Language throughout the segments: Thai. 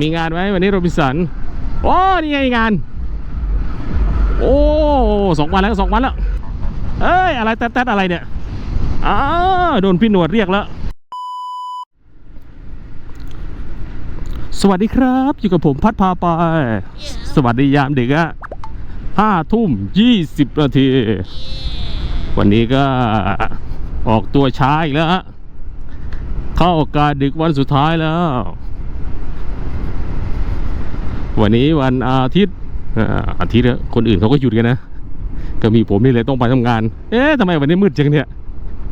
มีงานไหมวันนี้โรบินสันโอ้นี่ไงงาน โอ้สองวันแล้วสองวันแล้วเอ้ยอะไรแต๊ดๆอะไรเนี่ยอ้าโดนพี่หนวดเรียกแล้ว สวัสดีครับ อยู่กับผมพัดพาไป สวัสดียามดึกอะห้าทุ่มยี่สิบนาที วันนี้ก็ออกตัวช้าอีกแล้วฮะเข้าโอกาสดึกวันสุดท้ายแล้ว วันนี้วันอาทิตย์อาทิตย์คนอื่นเขาก็หยุดกันนะก็มีผมนี่เลยต้องไปทำงาน เอ๊ะทำไมวันนี้มืดจังเนี่ย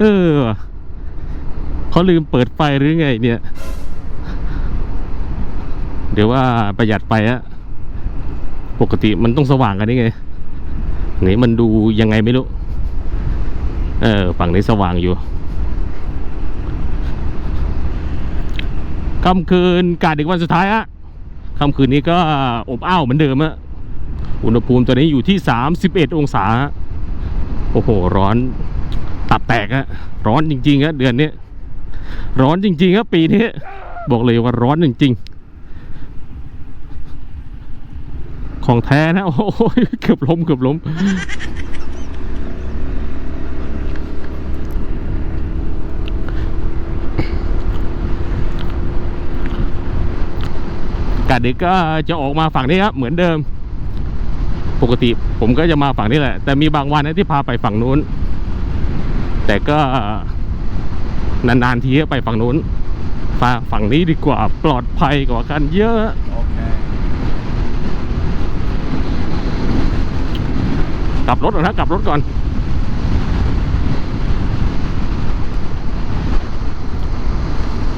เออเขาลืมเปิดไฟหรือไง เนี่ย เดี๋ยวว่าประหยัดไปอะปกติมันต้องสว่างกันนี่ไงนี่มันดูยังไงไม่รู้ เออ ฝั่งนี้สว่างอยู่ค่ำคืนกาดดึกวันสุดท้ายอะ ค่ำคืนนี้ก็อบอ้าวเหมือนเดิมอะอุณหภูมิตอนนี้อยู่ที่ 31 องศา โอ้โห ร้อน ตับแตกอะร้อนจริงๆอะเดือนนี้ ร้อนจริงๆครับปีนี้ บอกเลยว่าร้อนจริงๆ ของแท้นะ โอ้ยเกือบล้มเกือบล้ม กาดดึกก็จะออกมาฝั่งนี้ครับเหมือนเดิม ปกติผมก็จะมาฝั่งนี้แหละ แต่มีบางวันนะที่พาไปฝั่งนู้น แต่ก็นานๆทีก็ไปฝั่งนู้นมาฝั่งนี้ดีกว่าปลอดภัยกว่ากันเยอะกลับรถก่อนนะกลับรถก่อน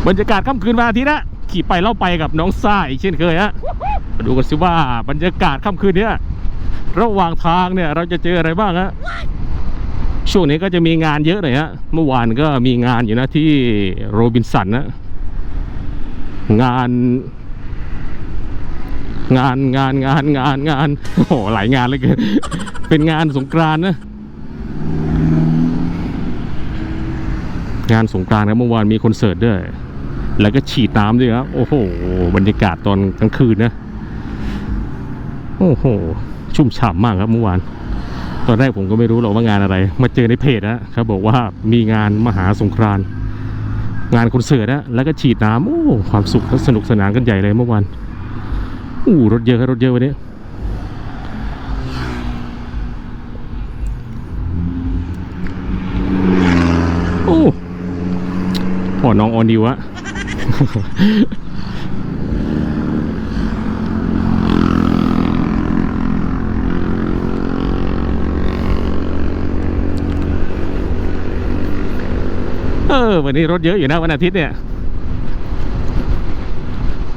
บรรยากาศค่ำคืนวันอาทิตย์นะ ขี่ไปเล่าไปกับน้องซ่าอีกเช่นเคยฮะมาดูกันสิว่าบรรยากาศค่ำคืนเนี้ยระหว่างทางเนี่ยเราจะเจออะไรบ้างฮะช่วงนี้ก็จะมีงานเยอะหน่อยฮะเมื่อวานก็มีงานอยู่นะที่โรบินสันนะงาน งานงานงานงานงานโอ้โหหลายงานเลยเกินเป็นงานสงกรานนะงานสงกรานต์ครับเมื่อวานมีคอนเสิร์ตด้วย แล้วก็ฉีดน้ำด้วยครับ โอ้โห บรรยากาศตอนกลางคืนนะ โอ้โห ชุ่มฉ่ำมากครับเมื่อวาน ตอนแรกผมก็ไม่รู้หรอกว่างานอะไร มาเจอในเพจนะเขาบบอกว่ามีงานมหาสงกรานงานคอนเสิร์ตนะแล้วก็ฉีดน้ำโอ้ความสุขและสนุกสนานกันใหญ่เลยเมื่อวานอู้รถเยอะครับรถเยอะวันนี้โอ้พ่อน้องออนิวอะ เออวันนี้รถเยอะอยู่นะวันอาทิตย์เนี่ย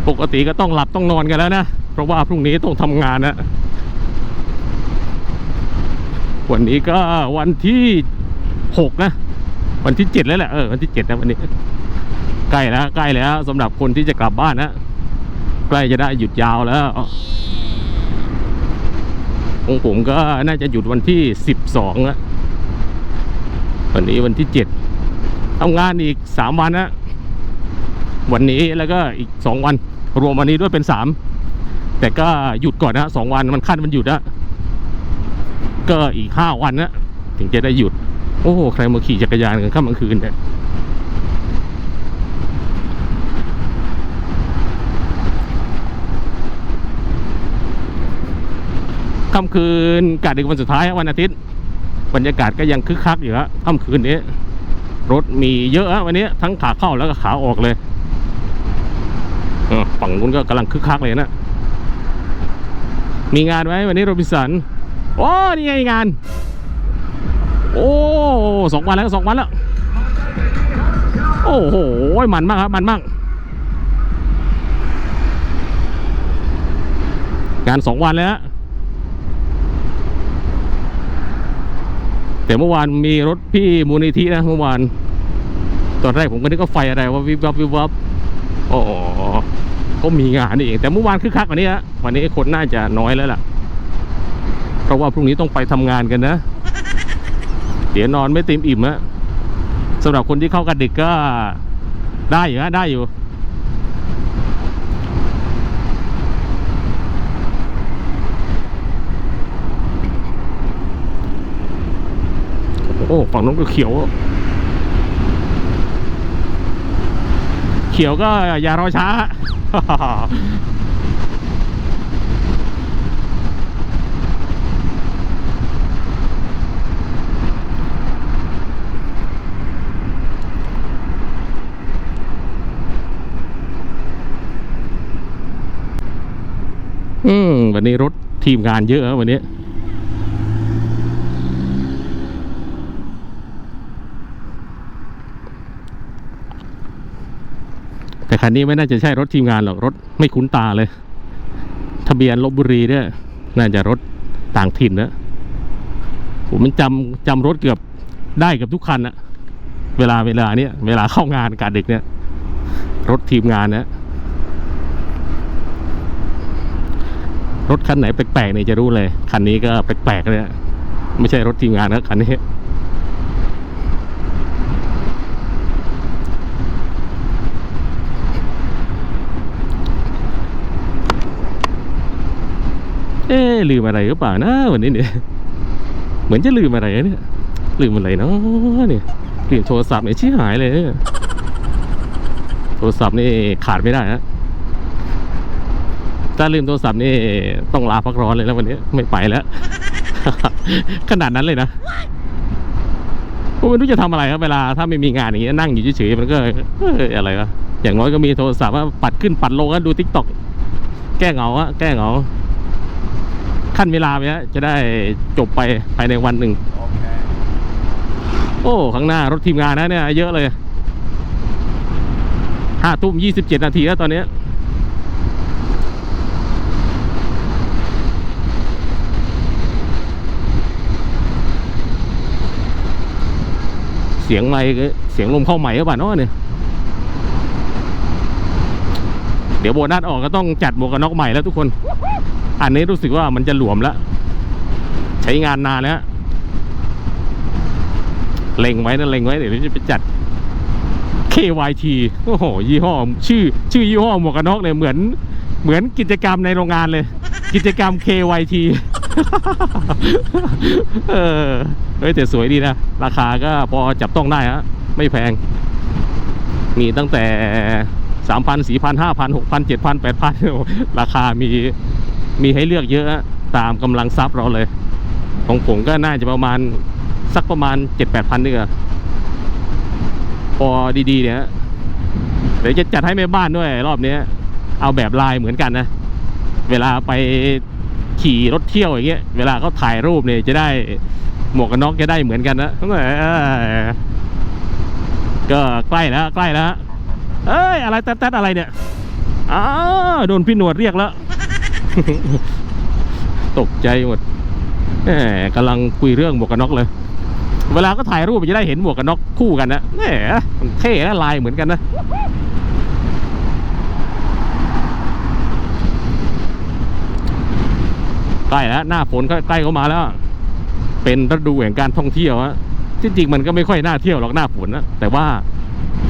ปกติก็ต้องหลับต้องนอนกันแล้วนะ เพราะว่าพรุ่งนี้ต้องทำงานนะ วันนี้ก็วันที่หกนะ วันที่เจ็ดแล้วแหละเออวันที่เจ็ดนะวันนี้ ใกล้แล้วใกล้แล้วสำหรับคนที่จะกลับบ้านนะใกล้จะได้หยุดยาวแล้วของผมก็น่าจะหยุดวันที่สิบสองะวันนี้วันที่เจ็ดทำงานอีกสามวันนะวันนี้แล้วก็อีกสองวัน รวมวันนี้ด้วยเป็นสามแต่ก็หยุดก่อนนะสองวันมันขั้นมันหยุดนะก็อีกห้าวันนะถึงจะได้หยุด โอ้ใครมาขี่จักรยานกันค่ำกลางคืนเนี่ย ค่ำคืนกาดดึกวันสุดท้ายวันอาทิตย์ บรรยากาศก็ยังคึกคักอยู่ฮะค่ำคืนนี้ รถมีเยอะฮะวันนี้ทั้งขาเข้าแล้วก็ขาออกเลยฝั่งนู้นก็กำลังคึกคักเลยนะ มีงานไหมวันนี้โรบินสันโอ้นี่ไงงาน โอ้สองวันแล้วสองวันแล้ว โอ้โหมันมากครับมันมากงานสองวันแล้วฮะ แต่เมื่อวานมีรถพี่มูลนิธินะเมื่อวาน ตอนแรกผมก็นึกว่าไฟอะไรว่าวิบวับวิบวับอ๋อก็มีงานนี่เองแต่เมื่อวานคึกคักกว่านี้ฮะวันนี้คนน่าจะน้อยแล้วล่ะ เพราะว่าพรุ่งนี้ต้องไปทำงานกันนะ เดี๋ยวนอนไม่เต็มอิ่มอะสำหรับคนที่เข้ากันดึกก็ได้อยู่ฮะได้อยู่ ฝั่งนู้นก็เขียว เขียวก็อย่ารอช้า อืม วันนี้รถทีมงานเยอะวันนี้ คันนี้ไม่น่าจะใช่รถทีมงานหรอกรถไม่คุ้นตาเลย ทะเบียนลบบุรีเนี่ยน่าจะรถต่างถิ่นนะผมมันจำจำรถเกือบได้กับทุกคันอะเวลาเวลาเนี้ยเวลาเข้างานการดึกเนี่ยรถทีมงานนะรถคันไหนแปลกๆเนี่ยจะรู้เลย คันนี้ก็แปลกๆเลยไม่ใช่รถทีมงานนะคันนี้ อ๊ลืมอะไรหรือเปล่านะวันนี้เนี่ย เหมือนจะลืมอะไรเนี่ย ลืมอะไรเนาะเนี่ยลืมโทรศัพท์เนี่ยชี้หายเลย โทรศัพท์นี่ขาดไม่ได้นะถ้าลืมโทรศัพท์นี่ต้องลาพักร้อนเลยแล้ววันนี้ไม่ไปแล้ว ขนาดนั้นเลยนะผมไม่รู้จะทำอะไรครับเวลาถ้าไม่มีงานอย่างเงี้ยนั่งอยู่เฉยๆมันก็เอ้ยอะไรวะอย่างน้อยก็มีโทรศัพท์ว่าปัดขึ้นปัดลงก็ดูทิกตอกแก้เหงาอะแก้เหงา ขั้นเวลาไปฮะจะได้จบไปภายในวันหนึ่ง โอ้ ข้างหน้ารถทีมงานนะเนี่ยเยอะเลยห้าทุ่มยี่สิบเจ็ดนาทีแล้วตอนเนี้ยเสียงไมค์ก็เสียงลมเข้าใหม่หรือเปล่าเนาะเนี่ย เดี๋ยวโบนัสออกก็ต้องจัดหมวกกันน็อกใหม่แล้วทุกคน อันนี้รู้สึกว่ามันจะหลวมแล้วใช้งานนานแล้วเล็งไว้นะเล็งไว้เดี๋ยวจะไปจัด KYT โอ้โหยี่ห้อ ชื่อ ชื่อยี่ห้อหมวกกันน็อกเนี่ยเหมือน เหมือนกิจกรรมในโรงงานเลย กิจกรรม KYT เออเฮ้ยแต่สวยดีนะ ราคาก็พอจับต้องได้ฮะไม่แพง มีตั้งแต่ามพันสี่พันห้าพันหกพันเจ็ดพันแปดพันราคามีมีให้เลือกเยอะตามกำลังทรัพย์เราเลย ของผมก็น่าจะประมาณสักประมาณเจ็ดแปดพันนี่ก็พอดีๆเนี่ยเดี๋ยวจะจัดให้แม่บ้านด้วยรอบนี้เอาแบบลายเหมือนกันนะ เวลาไปขี่รถเที่ยวอย่างเงี้ยเวลาเขาถ่ายรูปเนี่ยจะได้หมวกกันน็อกจะได้เหมือนกันนะก็ใกล้แล้วใกล้แล้ว เอ้ยอะไรแต๊ดๆอะไรเนี่ยอ้าวโดนพี่หนวดเรียกแล้ว ตกใจหมดแหมกำลังคุยเรื่องหมวกกันน็อกเลย เวลาก็ถ่ายรูปจะได้เห็นหมวกกันน็อกคู่กันนะแหมมันเท่นะลายเหมือนกันนะใกล้แล้วหน้าฝนก็ใกล้เข้ามาแล้ว เป็นฤดูแห่งการท่องเที่ยวฮะจริงๆมันก็ไม่ค่อยน่าเที่ยวหรอกหน้าฝนนะแต่ว่า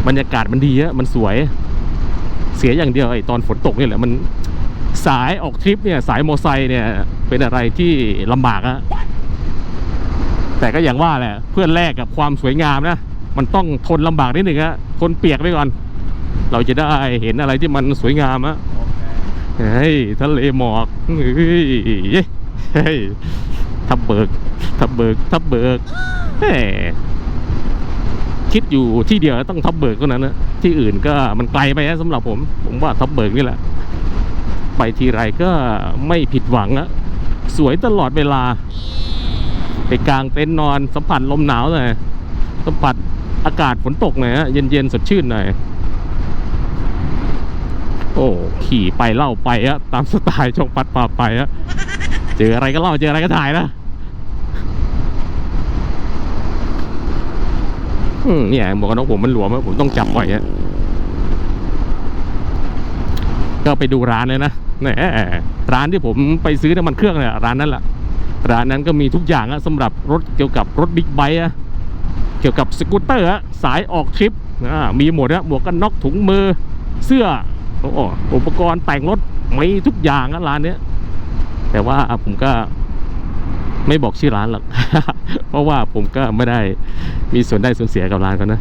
บรรยากาศมันดีอะมันสวย เสียอย่างเดียวไอ้ตอนฝนตกนี่แหละมันสายออกทริปเนี่ยสายมอไซค์เนี่ยเป็นอะไรที่ลำบากอะแต่ก็อย่างว่าแหละเพื่อแลกกับความสวยงามนะมันต้องทนลำบากนิดหนึ่งอะทนเปียกไปก่อน เราจะได้เห็นอะไรที่มันสวยงามอะเฮ้ยทะเลหมอกเฮ้ยเฮ้ยทับเบิกทับเบิกทับเบิกแหม คิดอยู่ที่เดียวต้องทับเบิกเท่านั้นนะที่อื่นก็มันไกลไปนะสำหรับผม ผมว่าทับเบิกนี่แหละ ไปทีไรก็ไม่ผิดหวังอะสวยตลอดเวลา ไปกลางเต็นท์นอนสัมผัสลมหนาวหน่อยสัมผัสอากาศฝนตกหน่อยฮะเย็นๆสดชื่นหน่อยโอ้ขี่ไปเล่าไปอะตามสไตล์ช่องปัดปาไปอะเจออะไรก็เล่าเจออะไรก็ถ่ายนะอืม เนี่ยหมวกกันน็อกผมมันหลวมอะผมต้องจับไว้อะก็ไปดูร้านเลยนะแหมร้านที่ผมไปซื้อน้ำมันเครื่องเนี่ยร้านนั้นแหละร้านนั้นก็มีทุกอย่างอะสำหรับรถเกี่ยวกับรถบิ๊กไบค์อะเกี่ยวกับสกูตเตอร์อะสายออกทริปอ่ามีหมดอะหมวกกันน็อกถุงมือเสื้อโอ้โหอุปกรณ์แต่งรถมีทุกอย่างอะร้านเนี้ยแต่ว่าผมก็ ไม่บอกชื่อร้านหรอก เพราะว่าผมก็ไม่ได้มีส่วนได้ส่วนเสียกับร้านเขานะ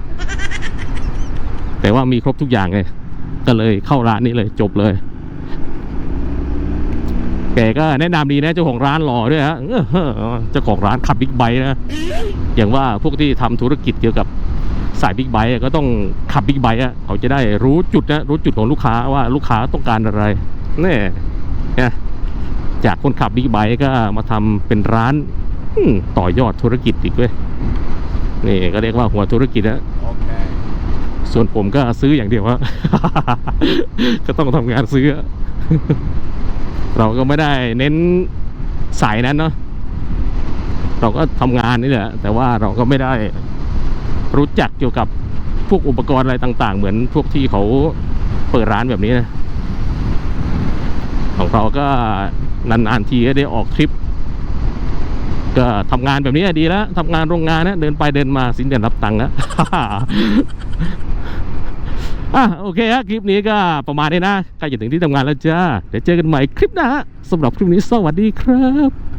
แต่ว่ามีครบทุกอย่างเลย ก็เลยเข้าร้านนี้เลยจบเลย แกก็แนะนำดีนะเจ้าของร้านหล่อด้วยฮะเจ้าของร้านขับบิ๊กไบค์นะ อย่างว่าพวกที่ทำธุรกิจเกี่ยวกับสายบิ๊กไบค์ก็ต้องขับบิ๊กไบค์เขาจะได้รู้จุดนะรู้จุดของลูกค้าว่าลูกค้าต้องการอะไรนี่นะ จากคนขับบิ๊กไบค์ก็มาทำเป็นร้านอืมต่อยอดธุรกิจอีกเว้ยนี่ก็เรียกว่าหัวธุรกิจนะ Okay. ส่วนผมก็ซื้ออย่างเดียวว่าก็ต้องทำงานซื้อ เราก็ไม่ได้เน้นสายนั้นเนาะเราก็ทำงานนี่แหละ แต่ว่าเราก็ไม่ได้รู้จักเกี่ยวกับพวกอุปกรณ์อะไรต่าง ๆ เหมือนพวกที่เขาเปิดร้านแบบนี้นะของเราก็ นานๆทีก็ได้ออกทริป ก็ทำงานแบบนี้ดีแล้วทำงานโรงงานนะเดินไปเดินมาสินเดือนรับตังค์นะอะโอเคฮะคลิปนี้ก็ประมาณนี้นะใกล้จะถึงที่ทำงานแล้วจ้า เดี๋ยวเจอกันใหม่คลิปหน้าสำหรับคลิปนี้สวัสดีครับ